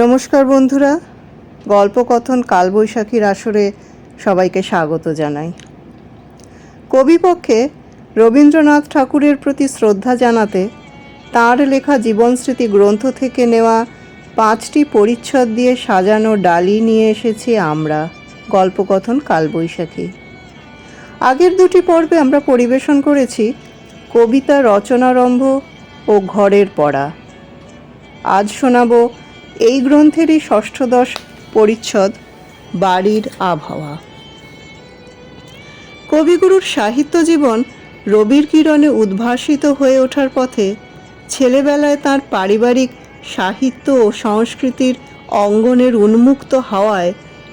নমস্কার বন্ধুরা, গল্পকথন কালবৈশাখীর আসরে সবাইকে স্বাগত জানাই। কবিপক্ষে রবীন্দ্রনাথ ঠাকুরের প্রতি শ্রদ্ধা জানাতে তাঁর লেখা জীবনস্মৃতি গ্রন্থ থেকে নেওয়া পাঁচটি পরিচ্ছদ দিয়ে সাজানো ডালি নিয়ে এসেছি আমরা, গল্পকথন কালবৈশাখী। আগের দুটি পর্বে আমরা পরিবেশন করেছি কবিতা রচনারম্ভ ও ঘরের পড়া। আজ শোনাব এই গ্রন্থেরই ষষ্ঠদশ পরিচ্ছদ, বাড়ির আবহাওয়া। কবিগুরুর সাহিত্য জীবন রবির কিরণে উদ্ভাসিত হয়ে ওঠার পথে ছেলেবেলায় তার পারিবারিক সাহিত্য ও সংস্কৃতির অঙ্গনের উন্মুক্ত হাওয়ায়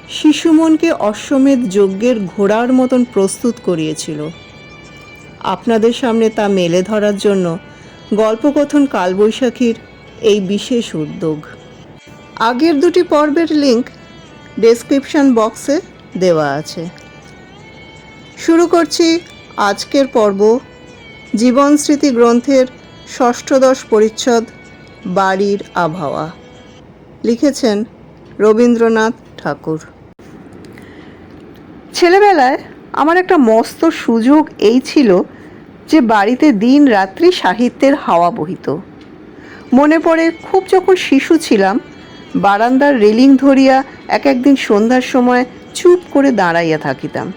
শিশুমনকে অশ্বমেধ যজ্ঞের ঘোড়ার মতন প্রস্তুত করিয়েছিল। আপনাদের সামনে তা মেলে ধরার জন্য গল্পকথন কালবৈশাখীর এই বিশেষ উদ্যোগ। আগের দুটি পর্বের লিংক ডেসক্রিপশন বক্সে দেওয়া আছে। শুরু করছি আজকের পর্ব জীবন স্মৃতি গ্রন্থের ষষ্ঠদশ পরিচ্ছদ, বাড়ির আবহাওয়া। লিখেছেন রবীন্দ্রনাথ ঠাকুর। ছেলেবেলায় আমার একটা মস্ত সুযোগ এই ছিল যে বাড়িতে দিন রাত্রি সাহিত্যের হাওয়া বহিত। মনে পড়ে খুব যখন শিশু ছিলাম বারান্দার রেলিং ধরিয়া এক একদিন সন্ধ্যার সময় চুপ করে দাঁড়াইয়া থাকিতাম।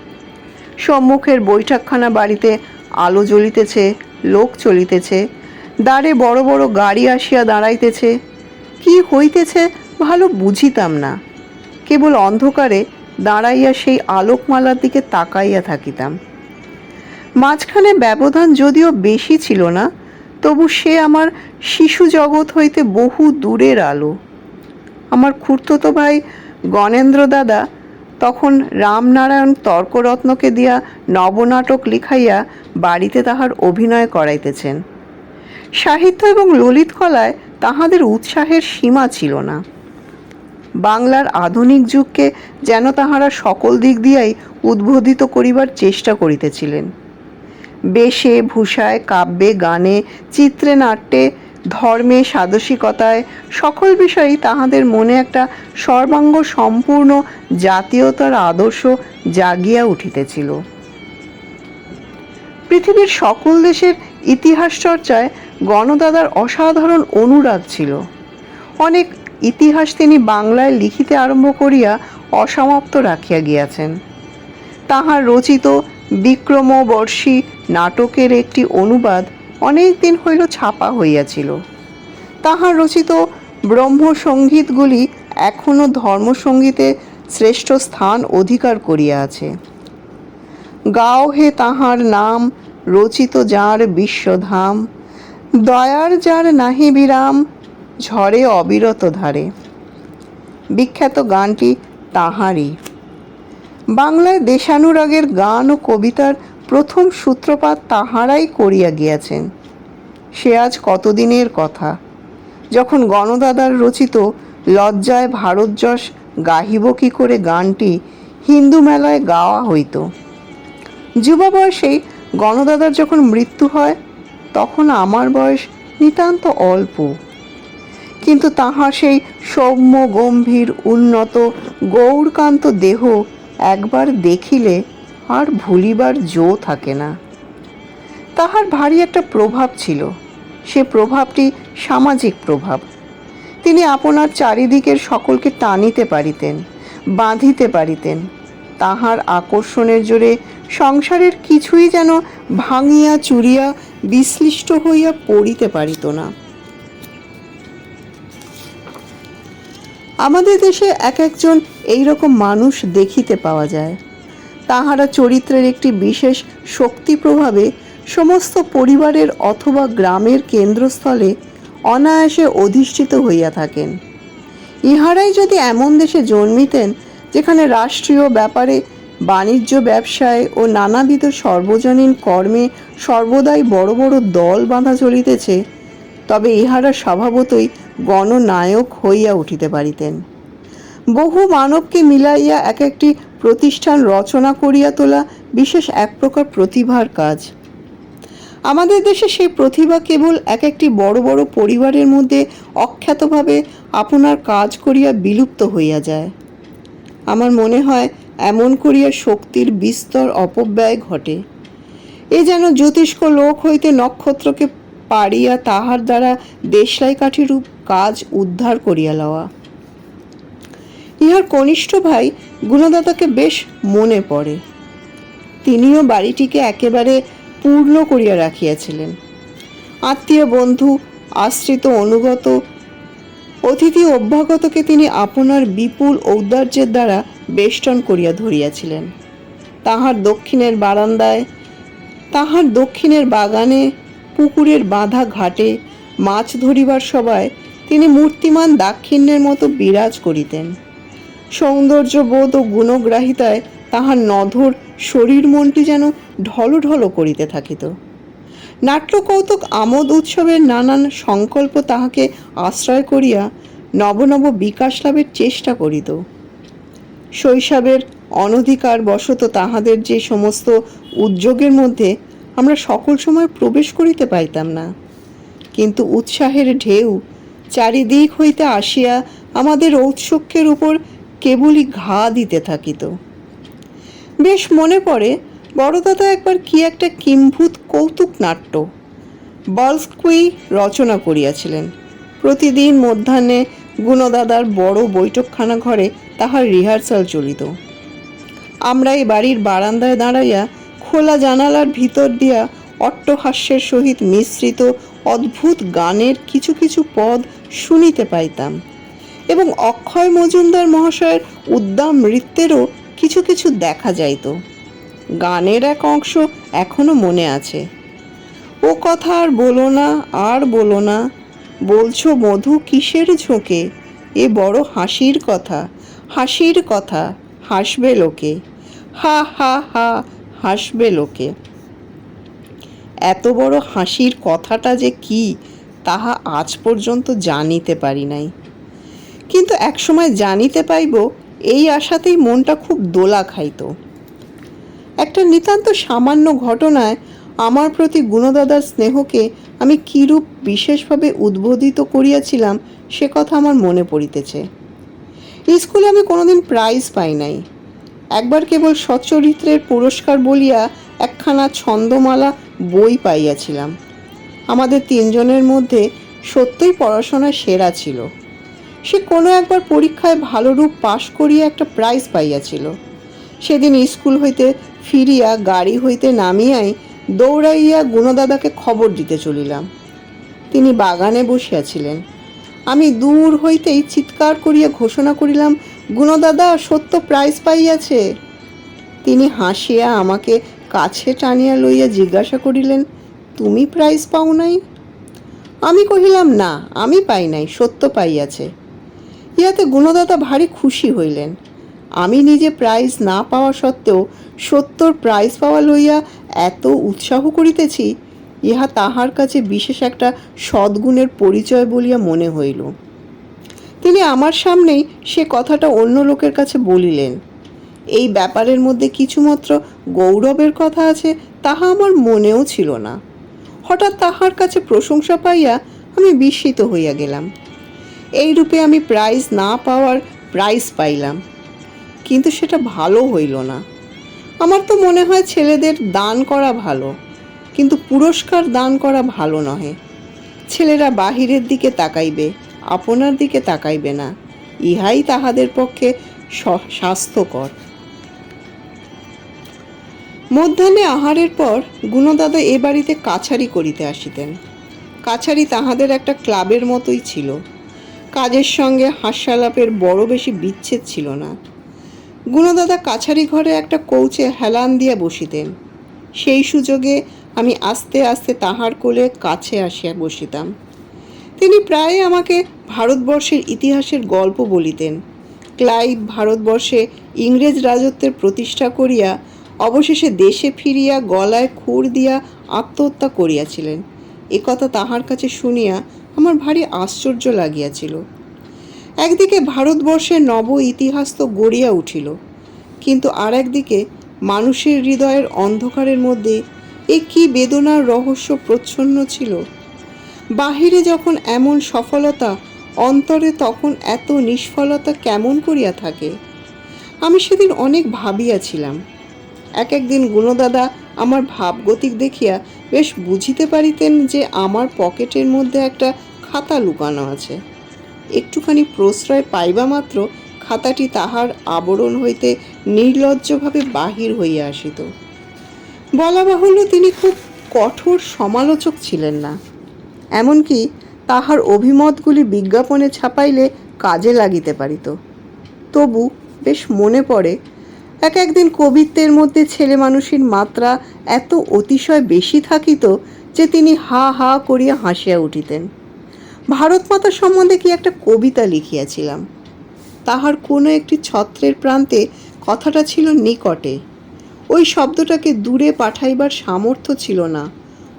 সম্মুখের বৈঠকখানা বাড়িতে আলো জ্বলিতেছে, লোক চলিতেছে দাঁড়ে বড় বড় গাড়ি আসিয়া দাঁড়াইতেছে। কি হইতেছে ভালো বুঝিতাম না। কেবল অন্ধকারে দাঁড়াইয়া সেই আলোকমালার দিকে তাকাইয়া থাকিতাম। মাঝখানে ব্যবধান যদিও বেশি ছিল না, তবু সে আমার শিশু জগৎ হইতে বহু দূরের আলো। আমার খুড়তো ভাই গণেন্দ্র দাদা। তখন রামনারায়ণ তর্করত্নকে দিয়া নবনাটক লিখাইয়া বাড়িতে তাহার অভিনয় করাইতেছেন। সাহিত্য এবং ললিত কলায় তাহাদের উৎসাহের সীমা ছিল না। বাংলার আধুনিক যুগকে যেন তাহারা সকল দিক দিয়াই উদ্বোধিত করিবার চেষ্টা করিতেছিলেন। বেশে, ভূষায়, কাব্যে, গানে, চিত্রে, নাট্যে ধর্মে, সাদসিকতায়, সকল বিষয়েই তাহাদের মনে একটা সর্বাঙ্গ সম্পূর্ণ জাতীয়তার আদর্শ জাগিয়া উঠিতেছিল। পৃথিবীর সকল দেশের ইতিহাস চর্চায় গণদাদার অসাধারণ অনুরাগ ছিল। অনেক ইতিহাস তিনি বাংলায় লিখিতে আরম্ভ করিয়া অসমাপ্ত রাখিয়া গিয়াছেন। তাহার রচিত বিক্রমবর্ষী নাটকের একটি অনুবাদ অনেক দিন হইল ছাপা হইয়াছিল। তাহার রচিত ব্রহ্মসঙ্গীতগুলি এখনও ধর্মসঙ্গীতে শ্রেষ্ঠ স্থান অধিকার করিয়া আছে। গাও হে তাহার নাম, রচিত যার বিশ্বধাম, দয়ার যার নাহি বিরাম ঝড়ে অবিরত ধারে। বিখ্যাত গানটি তাহারই। বাংলায় দেশানুরাগের গান ও কবিতার প্রথম সূত্রপাত তাহারাই করিয়া গিয়াছেন। সে আজ কতদিনের কথা? যখন গণদাদার রচিত লজ্জায় ভারতযশ গাহিব কি করে গানটি হিন্দু মেলায় গাওয়া হইত। যুবা বয়সেই গণদাদার যখন মৃত্যু হয়, তখন আমার বয়স নিতান্ত অল্প। কিন্তু তাহার সেই সৌম্য, গম্ভীর, উন্নত, গৌরকান্ত দেহ একবার দেখিলে আর ভুলিবার জো থাকে না। তাহার ভারী একটা প্রভাব ছিল। সে প্রভাবটি সামাজিক প্রভাব। তিনি আপনার চারিদিকের সকলকে টানিতে পারিতেন, বাঁধিতে পারিতেন। তাহার আকর্ষণের জোরে সংসারের কিছুই যেন ভাঙিয়া চুরিয়া বিশ্লিষ্ট হইয়া পড়িতে পারিত না। আমাদের দেশে এক একজন এই রকম মানুষ দেখিতে পাওয়া যায়। তাহারা চরিত্রের একটি বিশেষ শক্তি প্রভাবে সমস্ত পরিবারের অথবা গ্রামের কেন্দ্রস্থলে অনায়াসে অধিষ্ঠিত হইয়া থাকেন। ইহারাই যদি এমন দেশে জন্মিতেন, যেখানে রাষ্ট্রীয় ব্যাপারে বাণিজ্য ব্যবসায় ও নানাবিধ সর্বজনীন কর্মে সর্বদাই বড় বড় দল বাঁধা চলিতেছে, তবে ইহারা স্বভাবতই গণনায়ক হইয়া উঠিতে পারিতেন। বহু মানবকে মিলাইয়া এক একটি প্রতিষ্ঠান রচনা করিয়া তোলা বিশেষ এক প্রকার প্রতিভার কাজ। আমাদের দেশে সেই প্রতিভা কেবল এক একটি বড় বড় পরিবারের মধ্যে অখ্যাতভাবে আপনার কাজ করিয়া বিলুপ্ত হইয়া যায়। আমার মনে হয় এমন করিয়া শক্তির বিস্তর অপব্যয় ঘটে। এ যেন জ্যোতিষ্ক লোক হইতে নক্ষত্রকে পারিয়া তাহার দ্বারা দেশলাই কাঠিরূপ কাজ উদ্ধার করিয়া লওয়া। ইহার কনিষ্ঠ ভাই গুণদাতাকে বেশ মনে পড়ে। তিনিও বাড়িটিকে একেবারে পূর্ণ করিয়া রাখিয়াছিলেন। আত্মীয় বন্ধু, আশ্রিত অনুগত, অতিথি অভ্যাগতকে তিনি আপনার বিপুল ঔদার্যের দ্বারা বেষ্টন করিয়া ধরিয়াছিলেন। তাহার দক্ষিণের বারান্দায়, তাহার দক্ষিণের বাগানে, পুকুরের বাঁধা ঘাটে মাছ ধরিবার সবাই তিনি মূর্তিমান দাক্ষিণ্যের মতো বিরাজ করিতেন। সৌন্দর্যবোধ ও গুণগ্রাহিতায় তাহার নধর শরীর মনটি যেন ঢলঢল করিতে থাকিত। নাট্যকৌতুক আমোদ উৎসবের নানান সংকল্প তাহাকে আশ্রয় করিয়া নব নব বিকাশ লাভের চেষ্টা করিত। শৈশবের অনধিকার বশত তাহাদের যে সমস্ত উদ্যোগের মধ্যে আমরা সকল সময় প্রবেশ করিতে পাইতাম না। কিন্তু উৎসাহের ঢেউ চারিদিক হইতে আসিয়া আমাদের ঔৎসুক্যের উপর কেবলই ঘা দিতে থাকিত বেশ মনে পড়ে বড়দাদা একবার কি একটা কিম্ভূত কৌতুক নাট্য, বলস্কুই রচনা করিয়াছিলেন। প্রতিদিন মধ্যাহ্নে গুণদাদার বড় বৈঠকখানা ঘরে তাহার রিহার্সাল চলিত। আমরা এই বাড়ির বারান্দায় দাঁড়াইয়া খোলা জানালার ভিতর দিয়া অট্টহাস্যের সহিত মিশ্রিত অদ্ভুত গানের কিছু কিছু পদ শুনিতে পাইতাম। এবং অক্ষয় মজুমদার মহাশয়ের উদ্দাম নৃত্যেরও কিছু কিছু দেখা যাইত। গানের এক অংশ এখনও মনে আছে। ও কথা আর বলো না, আর বলো না, বলছো মধু কিসের ঝোঁকে? এ বড় হাসির কথা হাসির কথা, হাসবে লোকে। হা হা হা, হাসবে লোকে। এত বড় হাসির কথাটা যে কি, তাহা আজ পর্যন্ত জানিতে পারি নাই। কিন্তু একসময় জানিতে পাইব, এই আশাতেই মনটা খুব দোলা খাইত। একটা নিতান্ত সামান্য ঘটনায় আমার প্রতি গুণদাদার স্নেহকে আমি কিরূপ বিশেষভাবে উদ্বোধিত করিয়াছিলাম, সে কথা আমার মনে পড়িতেছে। স্কুলে আমি কোনোদিন প্রাইজ পাই নাই। একবার কেবল সচ্চরিত্রের পুরস্কার বলিয়া একখানা ছন্দমালা বই পাইয়াছিলাম। আমাদের তিনজনের মধ্যে সত্যই পড়াশোনা সেরা ছিল। সে কোনো একবার পরীক্ষায় ভালো রূপ পাশ করিয়া একটা প্রাইজ পাইয়াছিল। সেদিন স্কুল হইতে ফিরিয়া গাড়ি হইতে নামিয়াই দৌড়াইয়া গুণদাদাকে খবর দিতে চলিলাম। তিনি বাগানে বসিয়াছিলেন। আমি দূর হইতেই চিৎকার করিয়া ঘোষণা করিলাম, গুণদাদা, সত্য প্রাইজ পাইয়াছে। তিনি হাসিয়া আমাকে কাছে টানিয়া লইয়া জিজ্ঞাসা করিলেন, তুমি প্রাইজ পাও নাই? আমি কহিলাম, না, আমি পাই নাই, সত্য পাইয়াছে। ইহাতে গুণদাতা ভারী খুশি হইলেন। আমি নিজে প্রাইজ না পাওয়া সত্ত্বেও সত্যর প্রাইজ পাওয়া লইয়া এত উৎসাহ করিতেছি, ইহা তাহার কাছে বিশেষ একটা সদ্গুণের পরিচয় বলিয়া মনে হইল। তিনি আমার সামনেই সে কথাটা অন্য লোকের কাছে বলিলেন, এই ব্যাপারের মধ্যে কিছুমাত্র গৌরবের কথা আছে তাহা আমার মনেও ছিল না। হঠাৎ তাহার কাছে প্রশংসা পাইয়া আমি বিস্মিত হইয়া গেলাম। এই রূপে আমি প্রাইজ না পাওয়ার প্রাইজ পাইলাম। কিন্তু সেটা ভালো হইল না। আমার তো মনে হয় ছেলেদের দান করা ভালো, কিন্তু পুরস্কার দান করা ভালো নহে। ছেলেরা বাহিরের দিকে তাকাইবে, আপনার দিকে তাকাইবে না, ইহাই তাহাদের পক্ষে স্বাস্থ্যকর। মধ্যাহ্নে আহারের পর গুণদাদা এ বাড়িতে কাছারি করিতে আসিতেন। কাছারি তাহাদের একটা ক্লাবের মতোই ছিল। কাজের সঙ্গে হাস্যালাপের বড় বেশি বিচ্ছেদ ছিল না। গুণদাদা কাছারি ঘরে একটা কৌচে হেলান দিয়া বসিতেন। সেই সুযোগে আমি আস্তে আস্তে তাহার কোলে কাছে আসিয়া বসিতাম। তিনি প্রায় আমাকে ভারতবর্ষের ইতিহাসের গল্প বলিতেন। ক্লাইভ ভারতবর্ষে ইংরেজ রাজত্বের প্রতিষ্ঠা করিয়া অবশেষে দেশে ফিরিয়া গলায় খুর দিয়া আত্মহত্যা করিয়াছিলেন। একথা তাহার কাছে শুনিয়া আমার ভারী আশ্চর্য লাগিয়াছিল। একদিকে ভারতবর্ষের নব ইতিহাস তো গড়িয়া উঠিল, কিন্তু আর একদিকে মানুষের হৃদয়ের অন্ধকারের মধ্যে এ কি বেদনার রহস্য প্রচ্ছন্ন ছিল। বাহিরে যখন এমন সফলতা, অন্তরে তখন এত নিষ্ফলতা কেমন করিয়া থাকে? আমি সেদিন অনেক ভাবিয়াছিলাম। এক একদিন গুণদাদা আমার ভাবগতিক দেখিয়া বেশ বুঝিতে পারিতেন যে আমার পকেটের মধ্যে একটা খাতা লুকানো আছে। একটুখানি প্রশ্রয় পাইবা মাত্র খাতাটি তাহার আবরণ হইতে নির্লজ্জভাবে বাহির হইয়া আসিত। বলা বাহুল্য তিনি খুব কঠোর সমালোচক ছিলেন না। এমনকি তাহার অভিমতগুলি বিজ্ঞাপনে ছাপাইলে কাজে লাগিতে পারিত। তবু বেশ মনে পড়ে এক একদিন কবিত্বের মধ্যে ছেলে মানুষের মাত্রা এত অতিশয় বেশি থাকিত যে তিনি হা হা করিয়া হাসিয়া উঠিতেন। ভারত মাতা সম্বন্ধে কি একটা কবিতা লিখিয়াছিলাম। তাহার কোনো একটি ছত্রের প্রান্তে কথাটা ছিল নিকটে। ওই শব্দটাকে দূরে পাঠাইবার সামর্থ্য ছিল না,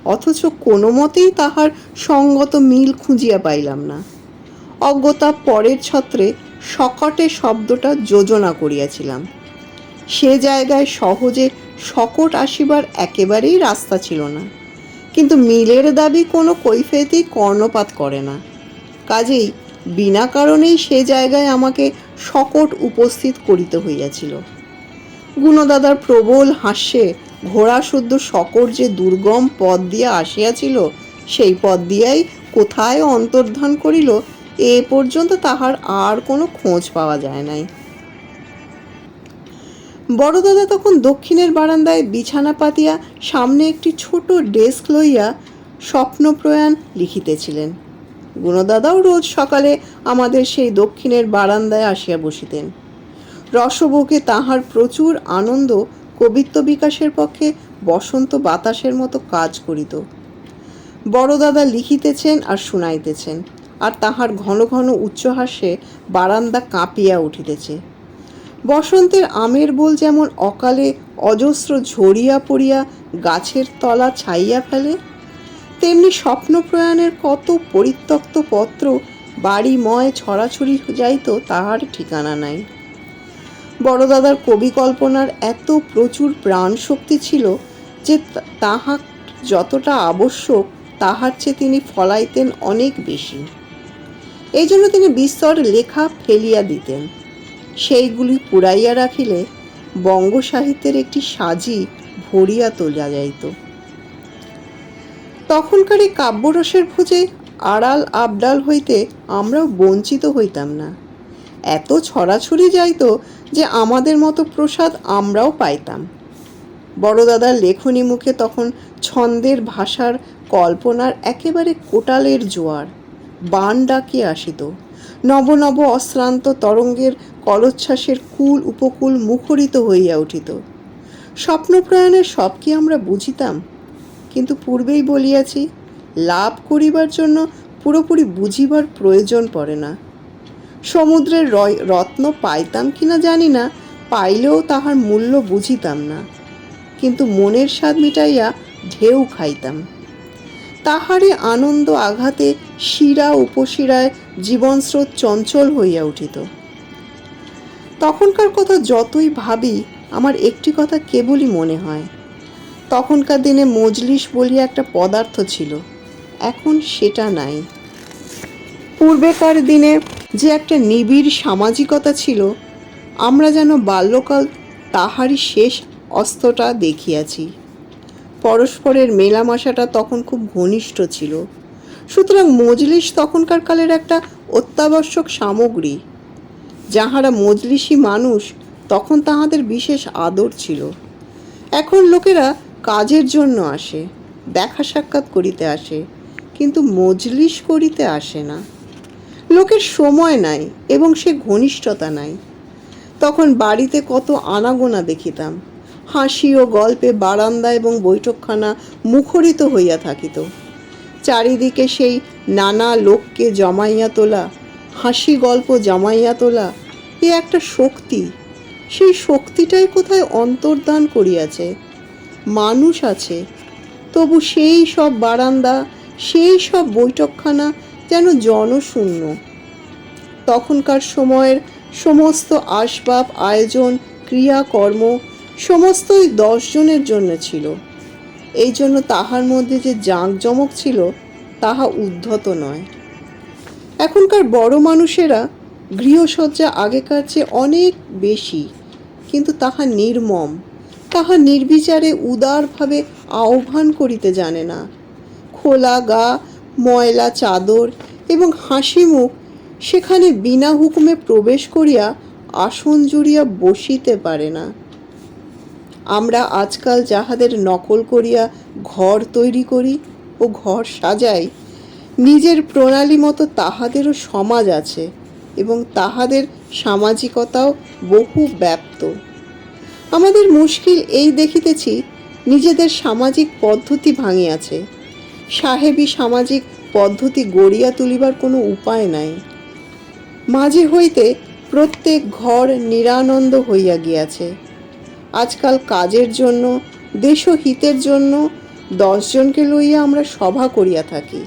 অথচ কোনো মতেই তাহার সঙ্গত মিল খুঁজিয়া পাইলাম না। অজ্ঞতা পরের ছত্রে সকটে শব্দটা যোজনা করিয়াছিলাম। সে জায়গায় সহজে শকট আসিবার একেবারেই রাস্তা ছিল না। কিন্তু মিলের দাবি কোনো কৈফিয়তেই কর্ণপাত করে না। কাজেই বিনা কারণেই সে জায়গায় আমাকে শকট উপস্থিত করিতে হইয়াছিল। গুণদাদার প্রবল হাস্যে ঘোড়া শুদ্ধ সকর যে দুর্গম পথ দিয়া আসিয়াছিল, সেই পথ দিয়াই কোথায় অন্তর্ধান করিল, এ পর্যন্ত তাহার আর কোনো খোঁজ পাওয়া যায় নাই। বড়দাদা তখন দক্ষিণের বারান্দায় বিছানা পাতিয়া সামনে একটি ছোট ডেস্ক লইয়া স্বপ্নপ্রয়াণ লিখিতেছিলেন। গুণদাদাও রোজ সকালে আমাদের সেই দক্ষিণের বারান্দায় আসিয়া বসিতেন। রসবুকে তাহার প্রচুর আনন্দ কবিত্ব বিকাশের পক্ষে বসন্ত বাতাসের মতো কাজ করিত। বড়দাদা লিখিতেছেন আর শুনাইতেছেন, আর তাহার ঘন ঘন উচ্চহাসে বারান্দা কাঁপিয়া উঠিতেছে। বসন্তের আমের বোল যেমন অকালে অজস্র ঝরিয়া পড়িয়া গাছের তলা ছাইয়া ফেলে, তেমনি স্বপ্নপ্রয়াণের কত পরিত্যক্ত পত্র বাড়িময় ছড়াছড়ি যাইত তাহার ঠিকানা নাই। বড়দাদার কবি কল্পনার এত প্রচুর প্রাণ শক্তি ছিল যে তাহা যতটা আবশ্যক তাহার চেয়ে তিনি ফলাইতেন অনেক বেশি। এই জন্য তিনি বিস্তর লেখা ফেলিয়া দিতেন। সেইগুলি পুড়াইয়া রাখিলে বঙ্গ সাহিত্যের একটি সাজি ভরিয়া তোলা যাইত। তখনকার কাব্যরসের ভোজে আড়াল আবডাল হইতে আমরাও বঞ্চিত হইতাম না। এত ছড়াছড়ি যাইত যে আমাদের মতো প্রসাদ আমরাও পাইতাম। বড়দাদার লেখনী মুখে তখন ছন্দের ভাষার কল্পনার একেবারে কোটালের জোয়ার, বান ডাকিয়ে আসিত। নব নব অশ্রান্ত তরঙ্গের কলোচ্ছ্বাসের কুল উপকূল মুখরিত হইয়া উঠিত। স্বপ্নপ্রয়াণের সব কি আমরা বুঝিতাম? কিন্তু পূর্বেই বলিয়াছি, লাভ করিবার জন্য পুরোপুরি বুঝিবার প্রয়োজন পড়ে না। সমুদ্রের রত্ন পাইতাম কিনা জানি না, পাইলেও তাহার মূল্য বুঝিতাম না। কিন্তু মনের স্বাদ মিটাইয়া ঢেউ খাইতাম। তাহারই আনন্দ আঘাতে শিরা উপশিরায় জীবনস্রোত চঞ্চল হইয়া উঠিত। তখনকার কথা যতই ভাবি, আমার একটি কথা কেবলই মনে হয়। তখনকার দিনে মজলিস বলিয়া একটা পদার্থ ছিল, এখন সেটা নাই। পূর্বেকার দিনে যে একটা নিবিড় সামাজিকতা ছিল, আমরা যেন বাল্যকাল তাহারই শেষ অস্তটা দেখিয়াছি। পরস্পরের মেলামেশাটা তখন খুব ঘনিষ্ঠ ছিল। সুতরাং মজলিস তখনকার কালের একটা অত্যাবশ্যক সামগ্রী। যাহারা মজলিসি মানুষ, তখন তাহাদের বিশেষ আদর ছিল। এখন লোকেরা কাজের জন্য আসে, দেখা সাক্ষাৎ করিতে আসে, কিন্তু মজলিস করিতে আসে না। লোকের সময় নাই এবং সে ঘনিষ্ঠতা নাই। তখন বাড়িতে কত আনাগোনা দেখিতাম। হাসি ও গল্পে বারান্দা এবং বৈঠকখানা মুখরিত হইয়া থাকিত। চারিদিকে সেই নানা লোককে জমাইয়া তোলা, হাসি গল্প জমাইয়া তোলা, এ একটা শক্তি। সেই শক্তিটাই কোথায় অন্তর্দান করিয়াছে? মানুষ আছে, তবু সেই সব বারান্দা, সেই সব বৈঠকখানা যেন জনশূন্য। তখনকার সময়ের সমস্ত আসবাব, আয়োজন, ক্রিয়াকর্ম সমস্তই দশজনের জন্য ছিল। এই জন্য তাহার মধ্যে যে জাঁকজমক ছিল, তাহা উদ্ধত নয়। এখনকার বড় মানুষেরা গৃহসজ্জা আগেকার চেয়ে অনেক বেশি, কিন্তু তাহা নির্মম, তাহা নির্বিচারে উদারভাবে আহ্বান করিতে জানে না। খোলা গা, ময়লা চাদর এবং হাসি মুখ সেখানে বিনা হুকুমে প্রবেশ করিয়া আসন জুড়িয়া বসিতে পারে না। আমরা আজকাল যাহাদের নকল করিয়া ঘর তৈরি করি ও ঘর সাজাই, নিজের প্রণালী মতো তাহাদেরও সমাজ আছে এবং তাহাদের সামাজিকতাও বহু ব্যপ্ত। আমাদের মুশকিল এই দেখিতেছি, নিজেদের সামাজিক পদ্ধতি ভাঙিয়াছে। সাহেবী সামাজিক পদ্ধতি গড়িয়া তুলিবার কোনো উপায় নাই। মাঝে হইতে প্রত্যেক ঘর নিরানন্দ হইয়া গিয়াছে। আজকাল কাজের জন্য, দেশহিতের জন্য দশজনকে লইয়া আমরা সভা করিয়া থাকি।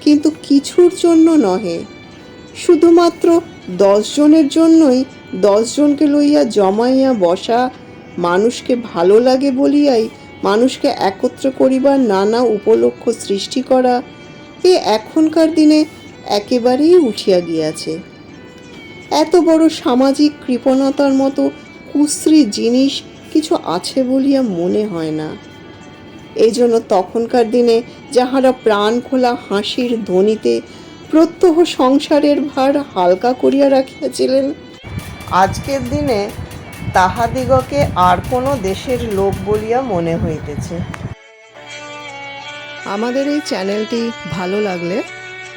কিন্তু কিছুর জন্য নহে। শুধুমাত্র দশজনের জন্যই দশজনকে লইয়া জমাইয়া বসা মানুষকে ভালো লাগে বলিয়াই মানুষকে একত্র করিবার নানা উপলক্ষ সৃষ্টি করা এ এখনকার দিনে একেবারেই উঠিয়া গিয়াছে। এত বড় সামাজিক কৃপণতার মতো কুশ্রী জিনিস কিছু আছে বলিয়া মনে হয় না। এই জন্য তখনকার দিনে যাহারা প্রাণ খোলা হাসির ধ্বনিতে প্রত্যহ সংসারের ভার হালকা করিয়া রাখিয়াছিলেন, আজকের দিনে তাহাদিগকে আর কোনো দেশের লোক বলিয়া মনে হইতেছে। আমাদের এই চ্যানেলটি ভালো লাগলে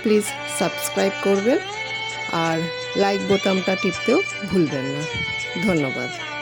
প্লিজ সাবস্ক্রাইব করবেন আর লাইক বোতামটা টিপতেও ভুলবেন না। ধন্যবাদ।